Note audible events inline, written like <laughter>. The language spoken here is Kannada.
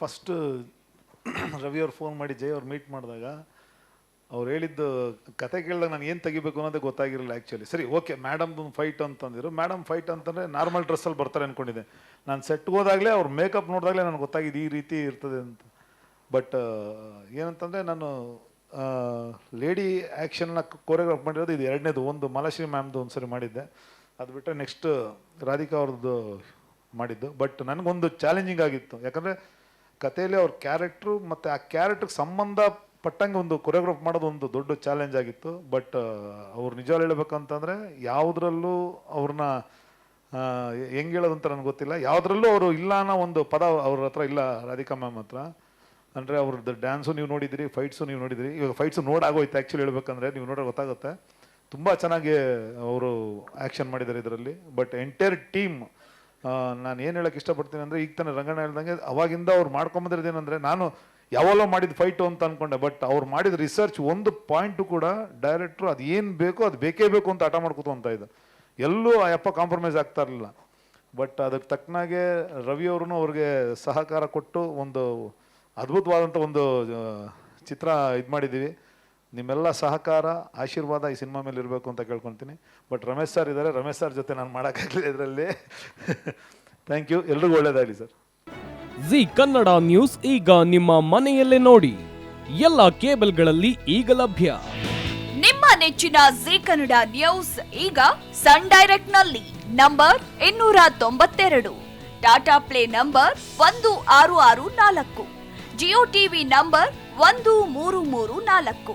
ಫಸ್ಟ್ <clears throat> ರವಿ ಅವ್ರು ಫೋನ್ ಮಾಡಿ, ಜಯ ಅವ್ರು ಮೀಟ್ ಮಾಡಿದಾಗ, ಅವ್ರು ಹೇಳಿದ್ದು ಕತೆ ಕೇಳಿದಾಗ ನಾನು ಏನು ತೆಗಿಬೇಕು ಅನ್ನೋದೇ ಗೊತ್ತಾಗಿರಲಿಲ್ಲ ಆ್ಯಕ್ಚುಲಿ ಸರಿ ಓಕೆ ಮೇಡಮ್ದು ಫೈಟ್ ಅಂತಂದಿರು ಮೇಡಮ್ ಫೈಟ್ ಅಂತಂದರೆ ನಾರ್ಮಲ್ ಡ್ರೆಸ್ಸಲ್ಲಿ ಬರ್ತಾರೆ ಅಂದ್ಕೊಂಡಿದ್ದೆ ನಾನು ಸೆಟ್ ಹೋದಾಗಲೇ ಅವ್ರ ಮೇಕಪ್ ನೋಡಿದಾಗಲೇ ನನಗೆ ಗೊತ್ತಾಗಿದೆ ಈ ರೀತಿ ಇರ್ತದೆ ಅಂತ. ಬಟ್ ಏನಂತಂದರೆ ನಾನು ಲೇಡಿ ಆ್ಯಕ್ಷನ್ನ ಕೊರಿಯೋಗ್ರಾಫ್ ಮಾಡಿರೋದು ಇದು ಎರಡನೇದು. ಒಂದು ಮಾಲಾಶ್ರೀ ಮ್ಯಾಮ್ದು ಒಂದು ಸರಿ ಮಾಡಿದ್ದೆ. ಅದು ಬಿಟ್ಟರೆ ನೆಕ್ಸ್ಟ್ ರಾಧಿಕಾ ಅವ್ರದ್ದು ಮಾಡಿದ್ದು. ಬಟ್ ನನಗೊಂದು ಚಾಲೆಂಜಿಂಗ್ ಆಗಿತ್ತು. ಯಾಕಂದರೆ ಕಥೆಯಲ್ಲಿ ಅವ್ರ ಕ್ಯಾರೆಕ್ಟ್ರು ಮತ್ತು ಆ ಕ್ಯಾರೆಕ್ಟ್ರಿಗೆ ಸಂಬಂಧಪಟ್ಟಂಗೆ ಒಂದು ಕೊರಿಯೋಗ್ರಾಫ್ ಮಾಡೋದು ಒಂದು ದೊಡ್ಡ ಚಾಲೆಂಜ್ ಆಗಿತ್ತು. ಬಟ್ ಅವ್ರು ನಿಜವಾಗ್ಲೂ ಹೇಳ್ಬೇಕಂತಂದರೆ ಯಾವುದರಲ್ಲೂ ಅವ್ರನ್ನ ಹೆಂಗೆ ಹೇಳೋದಂತ ನನಗೆ ಗೊತ್ತಿಲ್ಲ. ಯಾವುದ್ರಲ್ಲೂ ಅವರು ಇಲ್ಲ ಅನ್ನೋ ಒಂದು ಪದ ಅವ್ರ ಹತ್ರ ಇಲ್ಲ ರಾಧಿಕಾ ಮ್ಯಾಮ್ ಹತ್ರ. ಅಂದರೆ ಅವ್ರದ್ದು ಡ್ಯಾನ್ಸು ನೀವು ನೋಡಿದಿರಿ ಫೈಟ್ಸು ನೀವು ನೋಡಿದಿರಿ. ಇವಾಗ ಫೈಟ್ಸು ನೋಡಾಗೋಯ್ತು ಆ್ಯಕ್ಚುಲಿ ಹೇಳ್ಬೇಕಂದ್ರೆ, ನೀವು ನೋಡೋ ಗೊತ್ತಾಗುತ್ತೆ. ತುಂಬ ಚೆನ್ನಾಗಿ ಅವರು ಆ್ಯಕ್ಷನ್ ಮಾಡಿದ್ದಾರೆ ಇದರಲ್ಲಿ. ಬಟ್ ಎಂಟೈರ್ ಟೀಮ್ ನಾನು ಏನು ಹೇಳಕ್ಕೆ ಇಷ್ಟಪಡ್ತೀನಿ ಅಂದರೆ ಈಗ ತಾನೇ ರಂಗಣ್ಣ ಹೇಳ್ದಂಗೆ ಅವಾಗಿಂದ ಅವ್ರು ಮಾಡ್ಕೊಂಬಂದಿರೋದು ಏನಂದರೆ ನಾನು ಯಾವಲ್ಲೋ ಮಾಡಿದ ಫೈಟು ಅಂತ ಅಂದ್ಕೊಂಡೆ ಬಟ್ ಅವ್ರು ಮಾಡಿದ ರಿಸರ್ಚ್ ಒಂದು ಪಾಯಿಂಟು ಕೂಡ ಡೈರೆಕ್ಟ್ರು ಅದು ಏನು ಬೇಕೋ ಅದು ಬೇಕೇ ಬೇಕು ಅಂತ ಆಟ ಮಾಡ್ಕೊತು ಅಂತ ಇದೆ. ಎಲ್ಲೂ ಆ ಯಪ್ಪ ಕಾಂಪ್ರಮೈಸ್ ಆಗ್ತಾ ಇರಲಿಲ್ಲ. ಬಟ್ ಅದಕ್ಕೆ ತಕ್ಕನಾಗೆ ರವಿ ಅವ್ರೂ ಅವ್ರಿಗೆ ಸಹಕಾರ ಕೊಟ್ಟು ಒಂದು ಅದ್ಭುತವಾದಂಥ ಒಂದು ಚಿತ್ರ ಇದು ಮಾಡಿದ್ದೀವಿ ನಿಮ್ಮೆಲ್ಲ ಸಹಕಾರ ಆಶೀರ್ವಾದ ಈ ಸಿನಿಮಾ ಮೇಲೆ ಇರಬೇಕು ಅಂತ ಕೇಳ್ಕೊತೀನಿ. ಬಟ್ ರಮೇಶ್ ಸರ್ ಇದ್ದಾರೆ ರಮೇಶ್ ಸರ್ ಜೊತೆ ನಾನು ಮಾಡೋಕ್ಕಾಗಲಿಲ್ಲ ಇದರಲ್ಲಿ. ಥ್ಯಾಂಕ್ <laughs> ಯು ಎಲ್ರಿಗೂ ಒಳ್ಳೆಯದಾಗಲಿ ಸರ್ ಜಿ ಕನ್ನಡ ನ್ಯೂಸ್ ಈಗ ನಿಮ್ಮ ಮನೆಯಲ್ಲೇ ನೋಡಿ. ಎಲ್ಲ ಕೇಬಲ್ಗಳಲ್ಲಿ ಈಗ ಲಭ್ಯ. ನಿಮ್ಮ ನೆಚ್ಚಿನ ಜಿ ಕನ್ನಡ ನ್ಯೂಸ್ ಈಗ ಸನ್ ಡೈರೆಕ್ಟ್ನಲ್ಲಿ ನಂಬರ್ ಇನ್ನೂರ ತೊಂಬತ್ತೆರಡು. ಟಾಟಾ ಪ್ಲೇ ನಂಬರ್ ಒಂದು ಆರು ಆರು ನಾಲ್ಕು. ಜಿಯೋ ಟಿವಿ ನಂಬರ್ ಒಂದು ಮೂರು ಮೂರು ನಾಲ್ಕು.